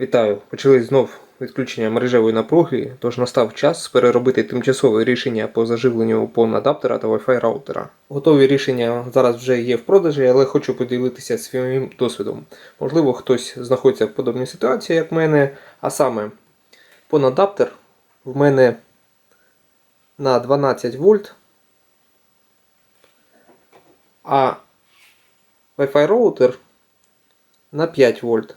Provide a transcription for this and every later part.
Вітаю! Почались знов відключення мережевої напруги, тож настав час переробити тимчасове рішення по заживленню PON адаптера та Wi-Fi раутера. Готові рішення зараз вже є в продажі, але хочу поділитися своїм досвідом. Можливо, хтось знаходиться в подобній ситуації, як в мене, а саме PON адаптер в мене на 12 вольт, а Wi-Fi роутер на 5 вольт.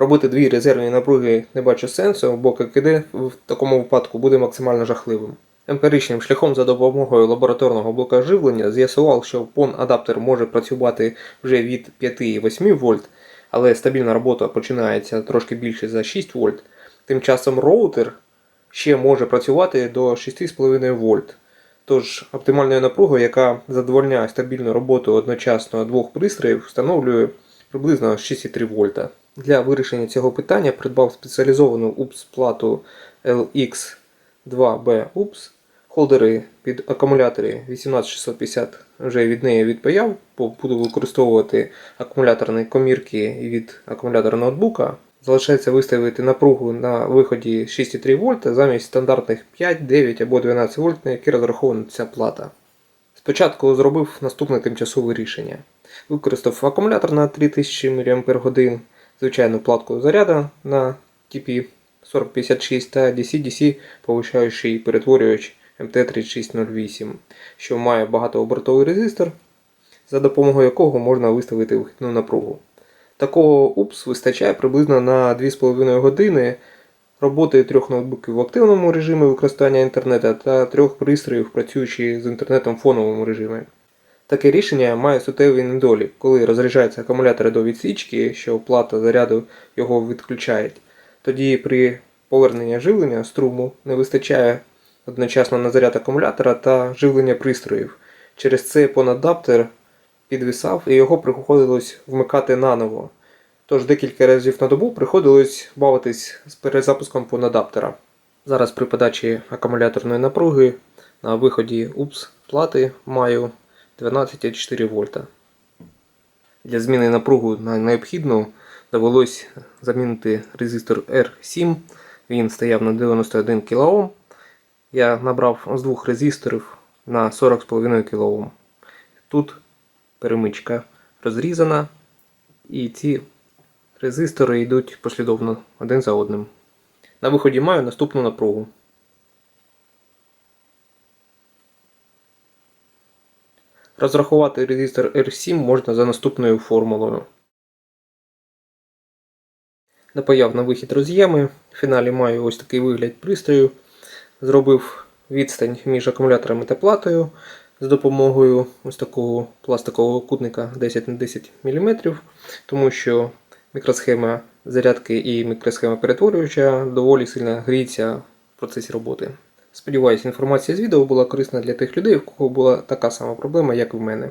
Робити дві резервні напруги не бачу сенсу, бо ККД в такому випадку буде максимально жахливим. Емпіричним шляхом за допомогою лабораторного блока живлення з'ясував, що PON адаптер може працювати вже від 5,8 вольт, але стабільна робота починається трошки більше за 6 вольт. Тим часом роутер ще може працювати до 6,5 вольт. Тож оптимальною напругою, яка задовольняє стабільну роботу одночасно двох пристроїв, встановлює приблизно 6,3 вольта. Для вирішення цього питання придбав спеціалізовану UPS плату LX2B UPS. Холдери під акумулятори 18650 вже від неї відпаяв, бо буду використовувати акумуляторні комірки від акумулятора ноутбука. Залишається виставити напругу на виході 6,3 вольта замість стандартних 5, 9 або 12 вольт, на які розрахована ця плата. Спочатку зробив наступне тимчасове рішення. Використав акумулятор на 3000 мАч, звичайну платку заряду на TP 4056 та DC-DC повищаючий перетворювач MT3608, що має багатообертовий резистор, за допомогою якого можна виставити вихідну напругу. Такого УПС вистачає приблизно на 2,5 години роботи трьох ноутбуків в активному режимі використання інтернету та трьох пристроїв, працюючи з інтернетом в фоновому режимі. Таке рішення має суттєвий недолік, коли розряджаються акумулятори до відсічки, що плата заряду його відключають. Тоді при поверненні живлення струму не вистачає одночасно на заряд акумулятора та живлення пристроїв. Через це понадаптер підвисав і його приходилось вмикати наново. Тож декілька разів на добу приходилось бавитись з перезапуском понадаптера. Зараз при подачі акумуляторної напруги на виході УПС плати маю 12,4 вольта. Для зміни напругу на необхідну довелось замінити резистор R7. Він стояв на 91 кОм. Я набрав з двох резисторів на 40,5 кОм. Тут перемичка розрізана, і ці резистори йдуть послідовно один за одним. На виході маю наступну напругу. Розрахувати резистор R7 можна за наступною формулою. Напаяв на вихід роз'єми. В фіналі маю ось такий вигляд пристрою. Зробив відстань між акумуляторами та платою з допомогою ось такого пластикового кутника 10 на 10 мм, тому що мікросхема зарядки і мікросхема перетворювача доволі сильно гріється в процесі роботи. Сподіваюсь, інформація з відео була корисна для тих людей, в кого була така сама проблема, як в мене.